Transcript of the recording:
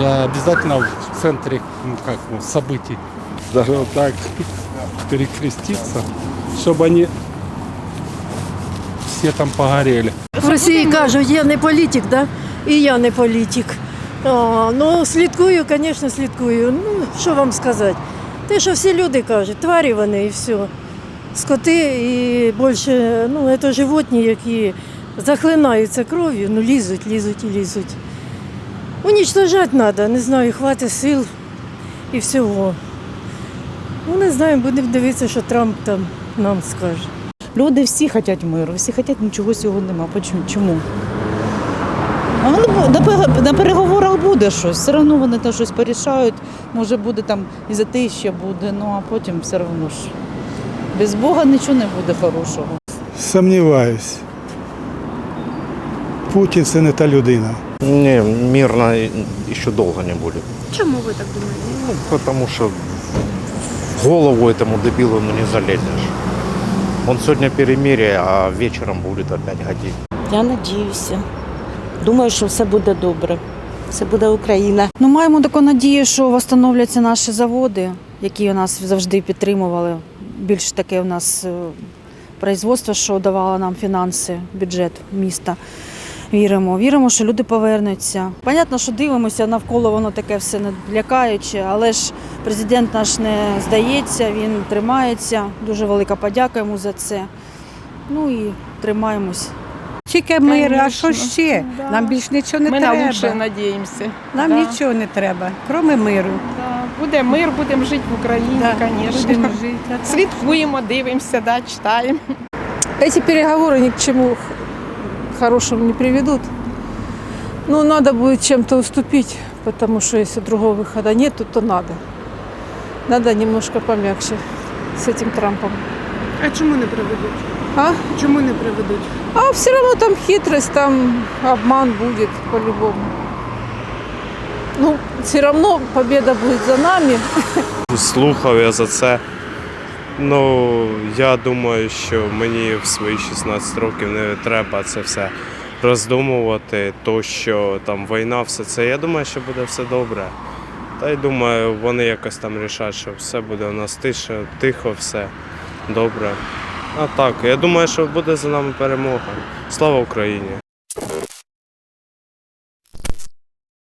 Я обязательно в центре, ну как, ну, событий, даже вот так перекреститься, чтобы они все там погорели. В Росії кажуть, я не політик, да? і я не політик. А, ну, слідкую, звісно, слідкую. Ну, що вам сказати? Те, що всі люди кажуть, тварі вони і все. Скоти і більше, ну, це животні, які захлинаються кров'ю, ну лізуть, лізуть і лізуть. Унічтожати треба, не знаю, хватить сил і всього. Ну, не знаю, будемо дивитися, що Трамп там нам скаже. Люди всі хочуть миру, всі хочуть нічого цього нема. Чому? А воно на переговорах буде щось, все одно вони там щось порішають. Може буде там і за те ще буде, ну а потім все одно ж. Без Бога нічого не буде хорошого. Сумніваюсь. Путін це не та людина. Не, мирно еще долго не будет. Чому ви так думаєте? Ну, потому что в голову этому дебилу ну, не залезешь. Он сегодня перемирие, а вечером будет опять годить. Я надіюся. Думаю, що все буде добре. Все буде Україна. Ну, маємо таку надію, що встановляться наші заводи, які у нас завжди підтримували. Більш таке у нас е, производство, що давало нам фінанси, бюджет міста. Віримо, віримо, що люди повернуться. Понятно, що дивимося, навколо воно таке все лякаюче, але ж президент наш не здається, він тримається. Дуже велика подяка йому за це. Ну і тримаємось. Тільки мир, а що ще? Да. Нам більш нічого не Ми треба. на лучше надіємося. Нам Да. нічого не треба, крім миру. Да. Буде мир, будемо жити в Україні, Да, звісно. Слідкуємо, дивимося, да, читаємо. Эти переговоры ни к чему хорошему не приведут. Ну, надо будет чем-то уступить, потому что если другого выхода нет, то надо. Надо немножко помягче с этим Трампом. А чому не приведуть? А? Чому не приведуть? А все равно там хитрость, там обман будет по-любому. Ну, все равно победа будет за нами. Слухав я за це. Ну, я думаю, що мені в свої 16 років не треба це все роздумувати, то що там війна, все це. Я думаю, що буде все добре. Та й думаю, вони якось там рішать, що все буде у нас тише, тихо, все добре. А так, я думаю, що буде за нами перемога. Слава Україні!